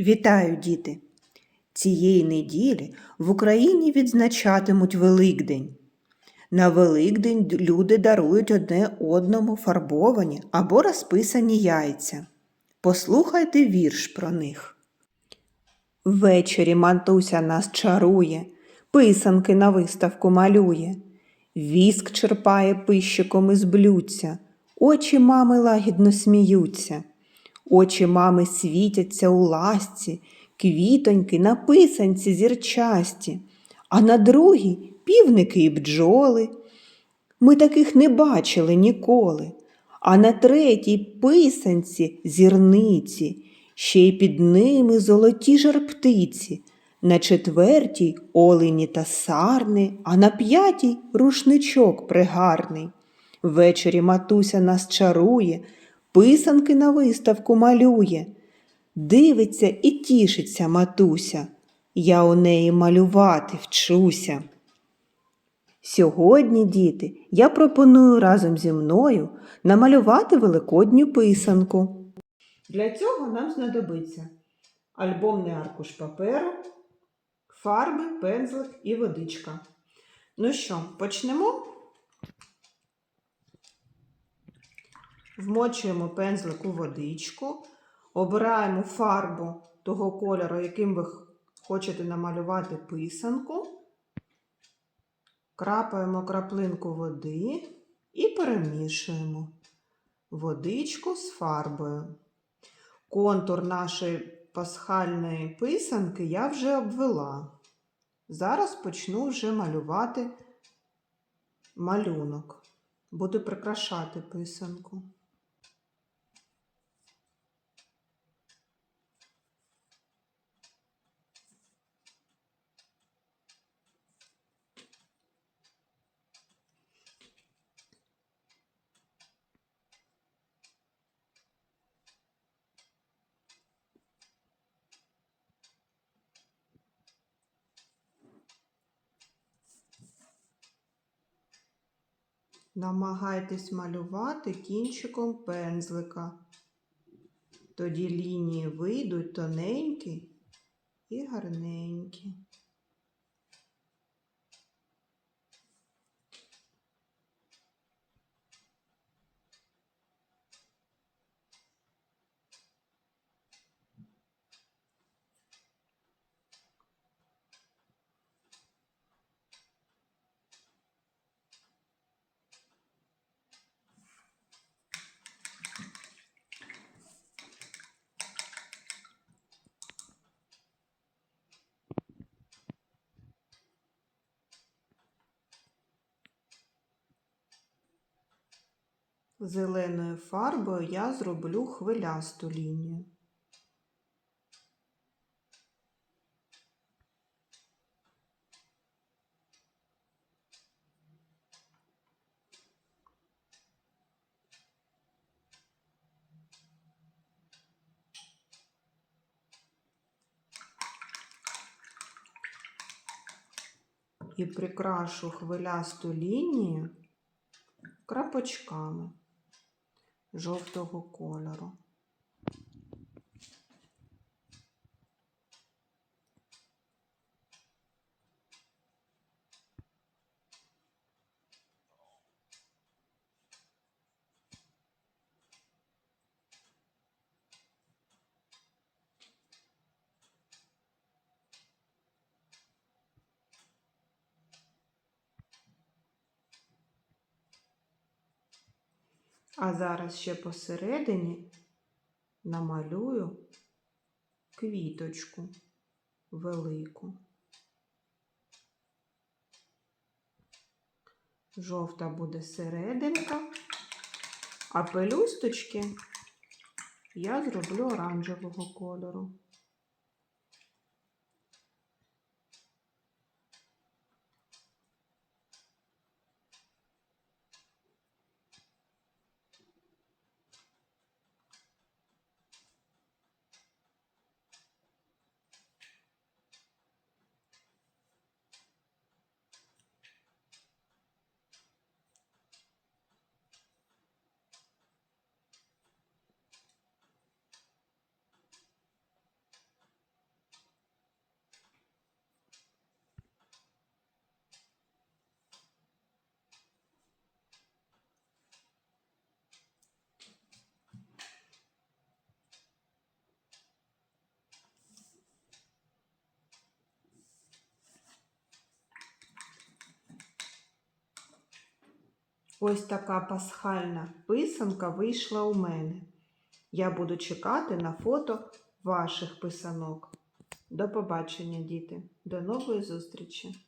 Вітаю, діти! Цієї неділі в Україні відзначатимуть Великдень. На Великдень люди дарують одне одному фарбовані або розписані яйця. Послухайте вірш про них. Ввечері матуся нас чарує, писанки на виставку малює, віск черпає пищиком із блюдця, очі мами лагідно сміються. Очі мами світяться у ласці, квітоньки на писанці зірчасті, а на другій півники і бджоли. Ми таких не бачили ніколи. А на третій писанці зірниці, ще й під ними золоті жарптиці, на четвертій олені та сарни, а на п'ятій рушничок пригарний. Ввечері матуся нас чарує, писанки на виставку малює. Дивиться і тішиться матуся. Я у неї малювати вчуся. Сьогодні, діти, я пропоную разом зі мною намалювати великодню писанку. Для цього нам знадобиться альбомний аркуш паперу, фарби, пензлик і водичка. Ну що, почнемо? Вмочуємо пензлик у водичку, обираємо фарбу того кольору, яким ви хочете намалювати писанку, крапаємо краплинку води і перемішуємо водичку з фарбою. Контур нашої пасхальної писанки я вже обвела. Зараз почну вже малювати малюнок. Буду прикрашати писанку. Намагайтесь малювати кінчиком пензлика. Тоді лінії вийдуть тоненькі і гарненькі. Зеленою фарбою я зроблю хвилясту лінію. І прикрашу хвилясту лінію крапочками жовтого кольору. А зараз ще посередині намалюю квіточку велику. Жовта буде серединка, а пелюсточки я зроблю оранжевого кольору. Ось така пасхальна писанка вийшла у мене. Я буду чекати на фото ваших писанок. До побачення, діти. До нової зустрічі!